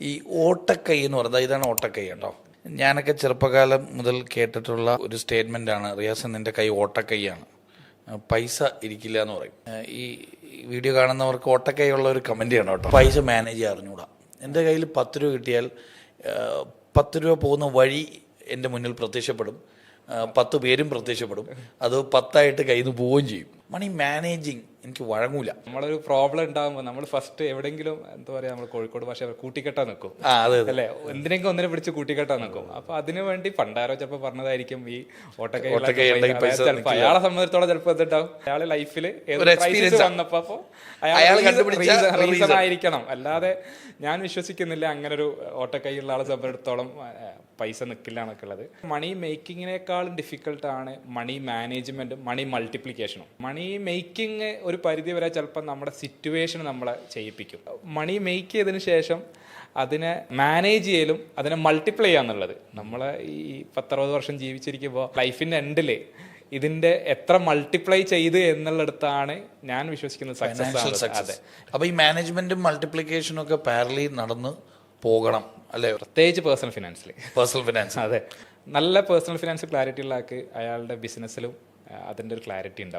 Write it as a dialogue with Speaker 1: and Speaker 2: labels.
Speaker 1: ഈ ഓട്ടക്കൈ എന്ന് പറയുന്നത് ഇതാണ് ഓട്ടക്കൈ കേട്ടോ. ഞാനൊക്കെ ചെറുപ്പകാലം മുതൽ കേട്ടിട്ടുള്ള ഒരു സ്റ്റേറ്റ്മെന്റ് ആണ് റിയാസ് നിന്റെ കൈ ഓട്ടക്കൈയാണ്. പൈസ ഇരിക്കില്ല എന്ന് പറയും. ഈ വീഡിയോ കാണുന്നവർക്ക് ഓട്ടക്കൈ ഉള്ള ഒരു കമന്റ് ചെയ്യണം കേട്ടോ. പൈസ മാനേജ് ചെയ്യാൻ അറിഞ്ഞൂടാ. എന്റെ കയ്യിൽ പത്ത് രൂപ കിട്ടിയാൽ പത്ത് രൂപ പോകുന്ന വഴി എന്റെ മുന്നിൽ പ്രത്യക്ഷപ്പെടും. പത്ത് പേരും പ്രത്യക്ഷപ്പെടും. അത് പത്തായിട്ട് കയ്യിൽ നിന്ന് പോവുകയും ചെയ്യും. മണി മാനേജിങ് എനിക്ക് വഴങ്ങൂല.
Speaker 2: നമ്മളൊരു പ്രോബ്ലം ഉണ്ടാകുമ്പോൾ നമ്മൾ ഫസ്റ്റ് എവിടെയെങ്കിലും എന്താ പറയാ നമ്മൾ കോഴിക്കോട് ഭാഷ കൂട്ടിക്കെട്ടാൻ നിൽക്കും അല്ലെ? എന്തിനെങ്കിലും ഒന്നിനെ പിടിച്ച് കൂട്ടിക്കെട്ടാൻ നിൽക്കും അപ്പൊ അതിനു വേണ്ടി പണ്ടാരോ ചിലപ്പോൾ പറഞ്ഞതായിരിക്കും ഈ ഓട്ടക്കൈ
Speaker 1: ഓട്ടക്കൈ പൈസ
Speaker 2: ചിലപ്പോൾ അയാളെ സംബന്ധിച്ചിടത്തോളം ചിലപ്പോൾ എന്തുണ്ടാവും അയാളെ ലൈഫിൽ. വന്നപ്പോ
Speaker 1: അയാൾ
Speaker 2: റീസൺ ആയിരിക്കണം. അല്ലാതെ ഞാൻ വിശ്വസിക്കുന്നില്ല അങ്ങനെ ഒരു ഓട്ടക്കൈയുള്ള ആളെ സംബന്ധിച്ചിടത്തോളം പൈസ നിൽക്കില്ല എന്നൊക്കെ ഉള്ളത്. മണി മേക്കിങ്ങിനേക്കാളും ഡിഫിക്കൽട്ടാണ് മണി മാനേജ്മെന്റും മണി മൾട്ടിപ്ലിക്കേഷനും മണി മേക്കിംഗ് ഒരു പരിധി വരെ ചിലപ്പോൾ നമ്മുടെ സിറ്റുവേഷൻ നമ്മളെ ചെയ്യിപ്പിക്കും. മണി മേക്ക് ചെയ്തതിന് ശേഷം അതിനെ മാനേജ് ചെയ്യലും അതിനെ മൾട്ടിപ്ലൈ ചെയ്യാന്നുള്ളത് നമ്മൾ ഈ പത്തറുപത് വർഷം ജീവിച്ചിരിക്കുമ്പോൾ ലൈഫിന്റെ എൻഡിൽ ഇതിന്റെ എത്ര മൾട്ടിപ്ലൈ ചെയ്ത് എന്നുള്ളിടത്താണ് ഞാൻ വിശ്വസിക്കുന്നത് സക്സസ് അതെ.
Speaker 1: അപ്പൊ ഈ മാനേജ്മെന്റും മൾട്ടിപ്ലിക്കേഷനും ഒക്കെ പാരലി നടന്ന് പോകണം അല്ലെ?
Speaker 2: പ്രത്യേകിച്ച് പേഴ്സണൽ ഫിനാൻസിൽ
Speaker 1: പേഴ്സണൽ ഫിനാൻസ്
Speaker 2: അതെ. നല്ല പേഴ്സണൽ ഫിനാൻസ് ക്ലാരിറ്റി ഉള്ള ആൾക്ക് അയാളുടെ ബിസിനസ്സിലും അതിന്റെ ഒരു ക്ലാരിറ്റി ഉണ്ടാവും.